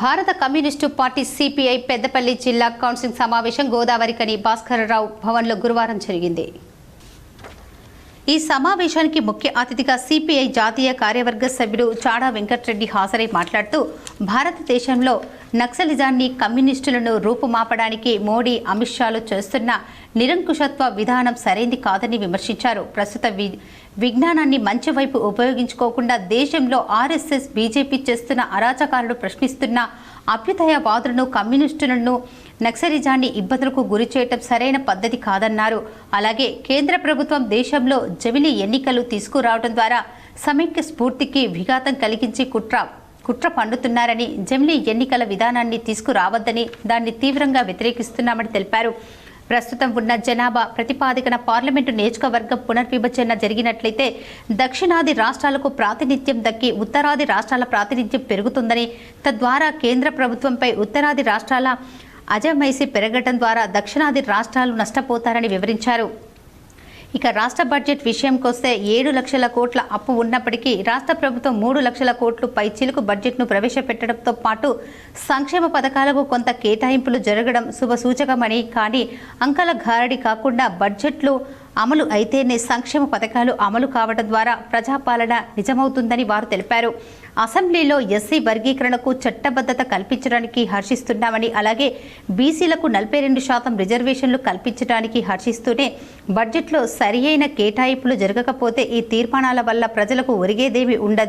భారత communist party CPI Peddapalli జిల్లా council సమావేశం గోదావరికని భాస్కరరావు భవన్లో గురువారం జరిగింది. ఈ సమావేశానికి ముఖ్య అతిథిగా సిపిఐ జాతీయ కార్యవర్గ సభ్యుడు చాడా వెంకట్రెడ్డి హాజరై మాట్లాడుతూ భారతదేశంలో నక్సలిజాన్ని కమ్యూనిస్టులను రూపుమాపడానికి మోడీ అమిత్ షాలు చేస్తున్న నిరంకుశత్వ విధానం సరైంది కాదని విమర్శించారు. ప్రస్తుత వి విజ్ఞానాన్ని మంచి వైపు ఉపయోగించుకోకుండా దేశంలో ఆర్ఎస్ఎస్ బీజేపీ చేస్తున్న అరాచకాలను ప్రశ్నిస్తున్న అభ్యుదయవాదులను కమ్యూనిస్టులను నక్సలిజాన్ని ఇబ్బందులకు గురి చేయటం సరైన పద్ధతి కాదన్నారు. అలాగే కేంద్ర ప్రభుత్వం దేశంలో జమిలి ఎన్నికలు తీసుకురావడం ద్వారా సమైక్య స్ఫూర్తికి విఘాతం కలిగించి కుట్ర కుట్ర పండుతున్నారని జమిలి ఎన్నికల విధానాన్ని తీసుకురావద్దని దాన్ని తీవ్రంగా వ్యతిరేకిస్తున్నామని తెలిపారు. ప్రస్తుతం ఉన్న జనాభా ప్రతిపాదికన పార్లమెంటు నియోజకవర్గం పునర్విభజన జరిగినట్లయితే దక్షిణాది రాష్ట్రాలకు ప్రాతినిధ్యం దక్కి ఉత్తరాది రాష్ట్రాల ప్రాతినిధ్యం పెరుగుతుందని తద్వారా కేంద్ర ప్రభుత్వంపై ఉత్తరాది రాష్ట్రాల అజమైసి పెరగటం ద్వారా దక్షిణాది రాష్ట్రాలు నష్టపోతారని వివరించారు. ఇక రాష్ట్ర బడ్జెట్ విషయంకొస్తే ఏడు లక్షల కోట్ల అప్పు ఉన్నప్పటికీ రాష్ట్ర ప్రభుత్వం మూడు లక్షల కోట్లు పై చిలుకు బడ్జెట్ను ప్రవేశపెట్టడంతో పాటు సంక్షేమ పథకాలకు కొంత కేటాయింపులు జరగడం శుభసూచకమని కానీ అంకల గారడి కాకుండా బడ్జెట్లో అమలు అయితేనే సంక్షేమ పథకాలు అమలు కావడం ద్వారా ప్రజాపాలన నిజమవుతుందని వారు తెలిపారు. అసెంబ్లీలో ఎస్సీ వర్గీకరణకు చట్టబద్ధత కల్పించడానికి హర్షిస్తున్నామని అలాగే బీసీలకు నలభై రెండు శాతం రిజర్వేషన్లు కల్పించడానికి హర్షిస్తూనే బడ్జెట్లో సరియైన కేటాయింపులు జరగకపోతే ఈ తీర్మానాల వల్ల ప్రజలకు ఒరిగేదేమీ ఉండదు.